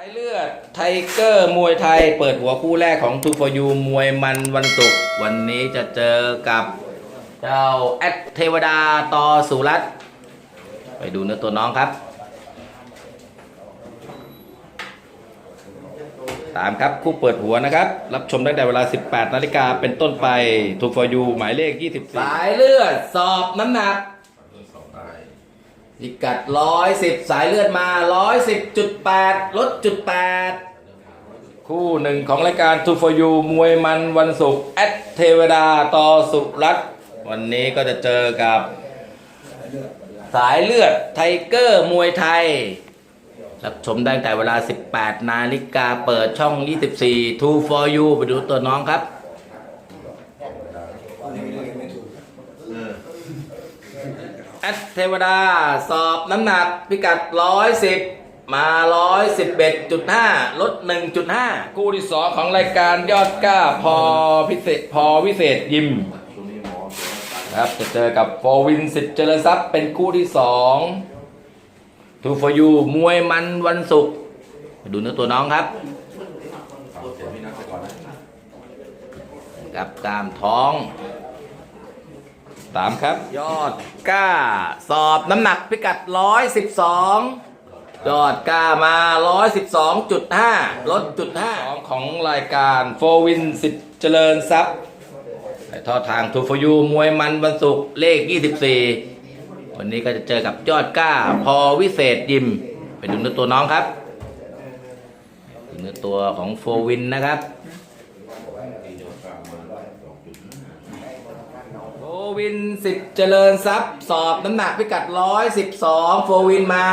ายเลือดไทเกอร์มวยไทย เปิดหัวคู่แรกของทูฟอยูมวยมันวันศุกร์วันนี้จะเจอกับเจ้าแอดเทวดาตอสุรัตน์ไปดูเนื้อตัวน้องครับ ตามครับคู่เปิดหัวนะครับ รับชมตั้งแต่เวลา 18 นาฬิกาเป็นต้นไปทูฟอยูหมายเลข 24 สายเลือดสอบน้ำหนัก พิกัดร้อยสิบสายเลือดมาร้อยสิบจุดแปดลดจุดแปดคู่หนึ่งของรายการ2 for you มวยมันวันศุกร์แอดเทวดาต่อสุรัตน์วันนี้ก็จะเจอกับ สายเลือดไทเกอร์มวยไทย รับชมได้ตั้งแต่เวลา 18 นาฬิกาเปิดช่อง 24 2 for you ไปดูตัวน้องครับ แอดเทวดา สอบน้ำหนักพิกัด 110 มา 111.5 ลด 1.5 คู่ที่2ของรายการยอดกล้าพอพิเศษพอวิเศษยิมครับจะเจอกับโฟวินสิทธิ์เจริญทรัพย์เป็นคู่ที่2ทูฟอยูมวยมันวันศุกร์ดูเนื้อตัวน้องครับกับกล้ามท้อง ตามครับ ยอดกล้า สอบน้ำหนักพิกัด112ยอดกล้ามา112.5ลดจุด5ของรายการโฟวินสิทธิ์เจริญทรัพย์ถ่ายทอดทางทูฟยูมวยมันวันศุกร์เลข24วันนี้ก็จะเจอกับยอดกล้า พอวิเศษยิม ไปดูเนื้อตัวน้องครับดูเนื้อตัวของโฟวินนะครับ โฟ วินสิบเจริญทรัพย์สอบน้ำหนักพิกัด112โฟวินมา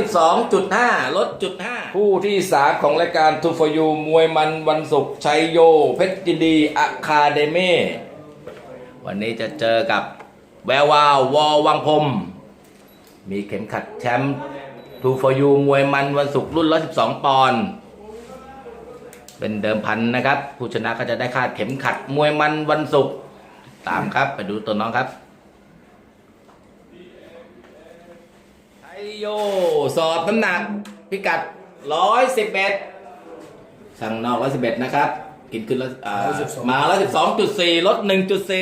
112.5ลดจุด5คู่ที่3ของรายการทูฟยูมวยมันวันศุกร์ชัยโย เพชรยินดีอะคาเดมี่วันนี้จะเจอกับแวววาววอวังพรมมีเข็มขัดแชมป์ทูฟยูมวยมันวันศุกร์รุ่น112ปอนด์เป็นเดิมพันนะครับ ผู้ชนะก็จะได้ค่าเข็มขัดมวยมันวันศุกร์ ตามครับ ไปดูตัวน้องครับไทโย สอบน้ำหนัก พิกัด111สั่งนอก111นะครับ กินขึ้นแล้วอ่ามา112.4ลด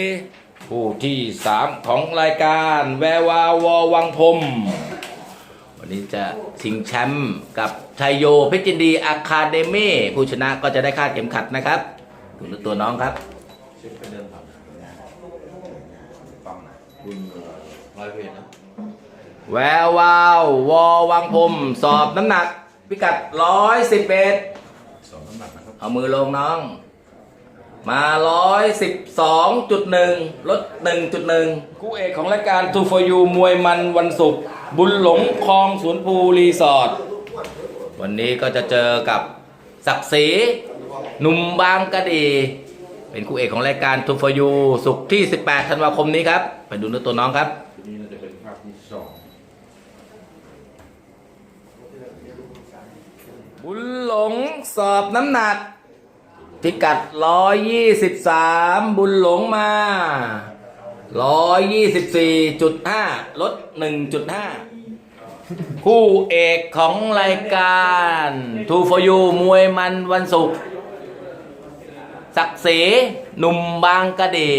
1.4ผู้ที่3ของรายการแวววาวอวังพรมวันนี้จะชิงแชมป์กับชัยโยเพชรยินดีอะคาเดมี่ผู้ชนะก็จะได้ค่าเข็มขัดนะครับดูตัวน้องครับ ร้อยเวทนะแวววาววอวังพรมสอบน้ำหนัก พิกัดร้อยสิบเอ็ดสองน้ำหนักนะครับเอามือลงน้อง มาร้อยสิบสองจุดหนึ่งลดหนึ่งจุดหนึ่งคู่เอกของรายการ2 for you มวยมันวันศุกร์บุญหลงคลองสวนภูรีสอร์ทวันนี้ก็จะเจอกับศักดิ์ศรีหนุ่มบางกะดี เป็นคู่เอกของรายการ2 for you ศุกร์ที่ 18 ธันวาคมนี้ครับ ไปดูเนื้อตัวน้องครับ ทีนี้เราจะเป็นภาพที่สองบุญหลงสอบน้ำหนัก พิกัด 123 บุญหลงมา 124.5 ลด 1.5 คู่เอกของรายการทูฟยูมวยมันวันศุกร์ ศักดิ์ศรีหนุ่มบางกะดี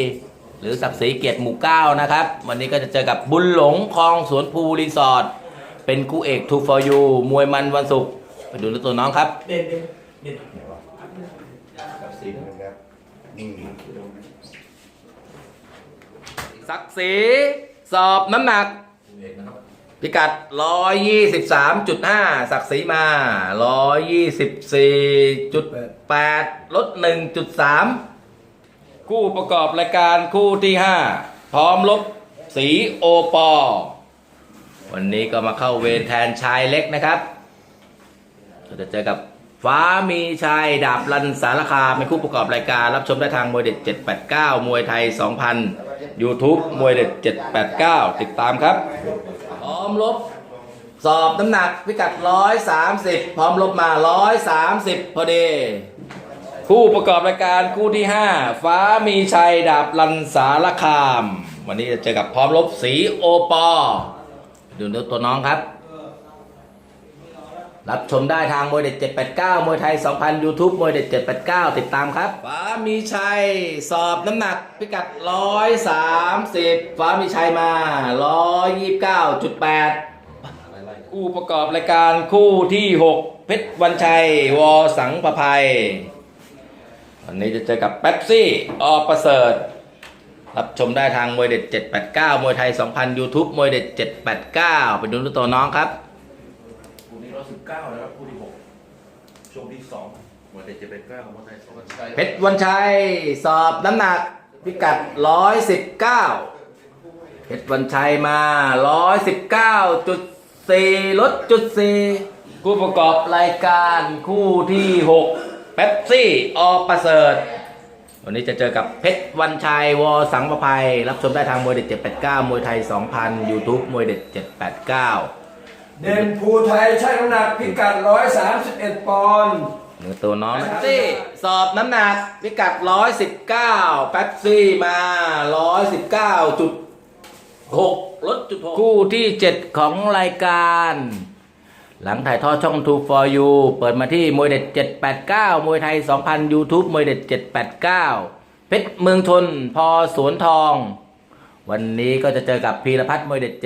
หรือศักดิ์ศรีเกียรติหมู่เก้านะครับ วันนี้ก็จะเจอกับบุญหลงคลองสวนภูรีสอร์ทเป็นคู่เอกทูฟอร์ยูมวยมันวันศุกร์ไปดูตัวน้องครับกับสีนะครับอืมศักดิ์ศรีสอบน้ำหนักเอกนะครับ พิกัด 123.5 ศักดิ์ศรีมา 124.8 ลด 1.3 คู่ประกอบรายการคู่ที่ 5 พร้อมลบสีโอปอ วันนี้ก็มาเข้าเวรแทนชายเล็กนะครับเราจะเจอกับฟ้ามีชัยดาบลันสารคามเป็นคู่ประกอบรายการ รับชมได้ทางมวยเด็ด 789 มวยไทย 2,000 YouTube มวยเด็ด 789 ติดตามครับ มลบ สอบน้ำหนักพิกัด 130 พร้อมลบมา 130 พอดี คู่ประกอบรายการคู่ที่ 5 ฟ้ามีชัยดาบลันสารคาม วันนี้จะเจอกับพร้อมลบสีโอปอดูเนื้อตัวน้องครับ รับชมได้ทางมวยเด็ด789 มวยไทย 2,000 YouTube มวยเด็ด789 ติดตามครับ ฟ้ามีชัย สอบน้ำหนักพิกัด 130 ฟ้ามีชัยมา 129.8ไล่ๆคู่ประกอบรายการคู่ที่ 6 เพชรวันชัย วอสังประภัย วันนี้จะเจอกับเป๊ปซี่ อประเสริฐ รับชมได้ทางมวยเด็ด 789 มวยไทย 2,000 YouTube มวยเด็ด 789 ไปดูตัวน้องครับ คู่นี้ร้อยสิบเก้านะครับคู่ที่หกช่วงที่สองมวยเด็กจะเป็นเก้าของมวยไทยสองพันชัยเพชรวันชัยสอบน้ำหนักพิกัด 119 เพชรวันชัยมา 119.4ลดจุด4คู่ประกอบรายการคู่ที่ 6 เป๊ปซี่อประเสริฐ วันนี้จะเจอกับเพชรวันชัยวอสังประภัย รับชมได้ทางมวยเด็ด 789 มวยไทย 2,000 YouTube มวยเด็ด 789 เด่นภูไทยช่างน้ำหนักพิกัด 131 ปอนด์เนื้อตัวน้องเป๊ปซี่สอบน้ำหนักพิกัด 119เป๊ปซี่มา 119.6ลดจุด6คู่ที่ 7 ของรายการ หลังถ่ายทอดช่อง2 for you เปิดมาที่มวยเด็ด 789 มวยไทย 2,000 YouTube มวยเด็ด 789 เพชรเมืองชนพอสวนทอง วันนี้ก็จะเจอกับพีรพัฒน์มวยเด็ด 789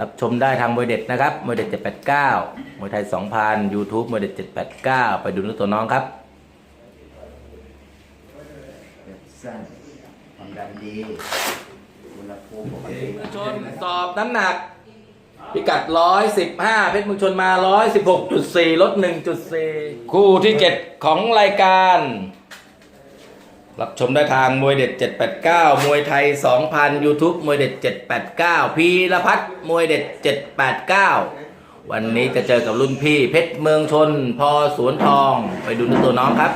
รับชมได้ทางมวยเด็ดนะครับมวยเด็ด 789มวยไทย 2,000 YouTube มวยเด็ด 789 ไปดูนื้อตัวน้องครับสั้นความดันดีอุณหภูมิปกติชนสอบน้ำหนัก พิกัด 115 เพชรเมืองชนมา 116.4 ลด 1.4 คู่ที่ 7 ของรายการ รับชมได้ทางมวยเด็ด 789 มวยไทย 2,000 YouTube มวยเด็ด 789 พีรพัฒน์มวยเด็ด 789 วันนี้จะเจอกับรุ่นพี่เพชรเมืองชน พอสวนทอง ไปดูตัวน้องครับ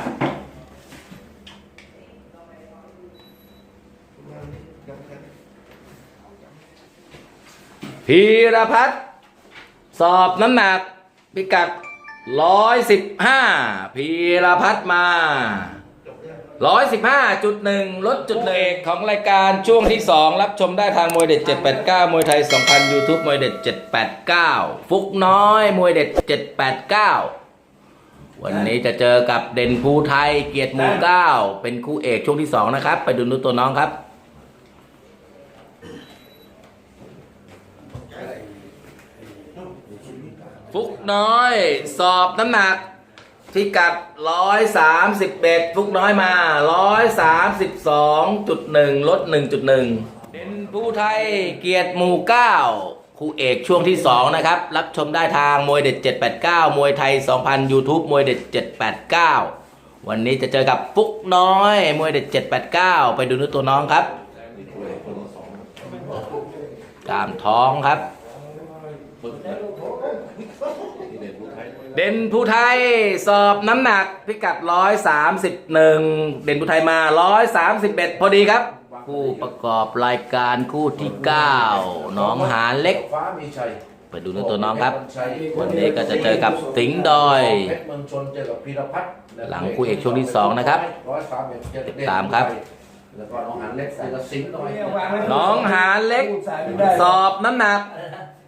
พีรพัฒน์สอบน้ำหนักพิกัด 115พีรพัฒน์มา 115.1ลดจุดหนึ่งของรายการช่วงที่2รับชมได้ทางมวยเด็ด789มวยไทย2,000 YouTube มวยเด็ด789ฟุกน้อยมวยเด็ด789วันนี้จะเจอกับเด่นภูไทยเกียรติหมู่เก้าเป็นคู่เอกช่วงที่2นะครับ ไปดูนุตัวน้องครับฟุกน้อย สอบน้ำหนัก พิกัด 131 ฟุกน้อยมา 132.1 ลด 1.1 เป็นผู้ไทยเกียรติหมู่ 9 คู่เอกช่วงที่ 2 นะครับ รับชมได้ทางมวยเด็ด 789 มวยไทย 2,000 YouTube มวยเด็ด 789 วันนี้จะเจอกับฟุกน้อย มวยเด็ด 789 ไปดูนื้อตัวน้องครับกามท้องครับ เด็กผู้ไทยเด่นผู้ไทยสอบน้ำหนักพิกัด 131 เด่นผู้ไทยมา 131 พอดีครับ ผู้ประกอบรายการคู่ที่ 9 น้องหานเล็กฟ้ามีชัยไปดูเนื้อตัวน้องครับเพชชัยวันนี้ก็จะเจอกับสิงห์ดอยเพชรเมืองชนเจอกับพีรพัฒน์หลังคู่เอกช่วงที่สองนะครับร้อยสามเอ็ดเจอกับเด่นตามครับแล้วก็น้องหันเล็กเจอกับสิงห์ดอยน้องหานเล็ก สอบน้ำหนัก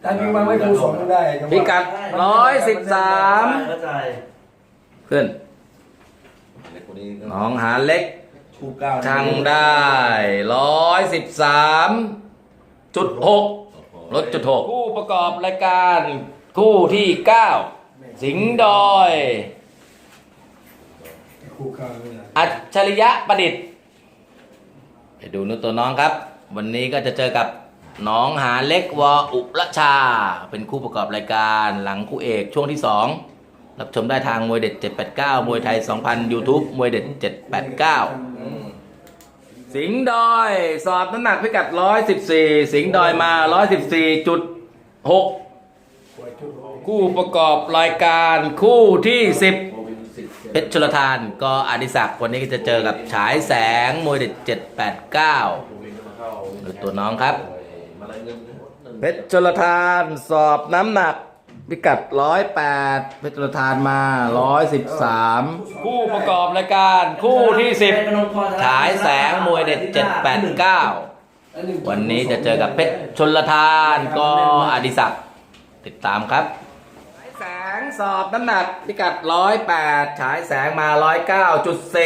ถ้ายิงวางไว้ครูสอนไม่ได้จังหวะพิกัด113เข้าใจขึ้นเล็กคนนี้น้องหานเล็กคู่เก้าช่างได้ร้อยสิบสามจุดหกลดจุดหกคู่ประกอบรายการคู่ที่เก้าสิงห์ดอย ครูข้าวไม่ได้อัจฉริยะประดิษฐ์ ไปดูนุตัวน้องครับ วันนี้ก็จะเจอกับ น้องหาเล็กวออุรชา เป็นคู่ประกอบรายการหลังคู่เอกช่วงที่ 2 รับชมได้ทางมวยเด็ด 789 มวยไทย 2,000 YouTube มวยเด็ด 789 สิงห์ดอย สอบน้ำหนักพิกัด 114 สิงห์ดอยมา 114.6 คู่ประกอบรายการคู่ที่ 10โควิดสิบเพชรชลทานก็อดิศักดิ์วันนี้ก็จะเจอกับฉายแสงมวยเด็ด789โควิดเข้าดูตัวน้องครับ เลยเงินเพชรชลทานสอบน้ำหนัก พิกัด108เพชรชลทานมา113คู่ประกอบรายการคู่ที่10ฉายแสงมวยเด็ด789วันนี้จะเจอกับเพชรชนลทานก็อดิศักดิ์ติดตามครับสอบน้ำหนักพิกัดร้อยแปดฉายแสงมาร้อยเก้าจุดเซ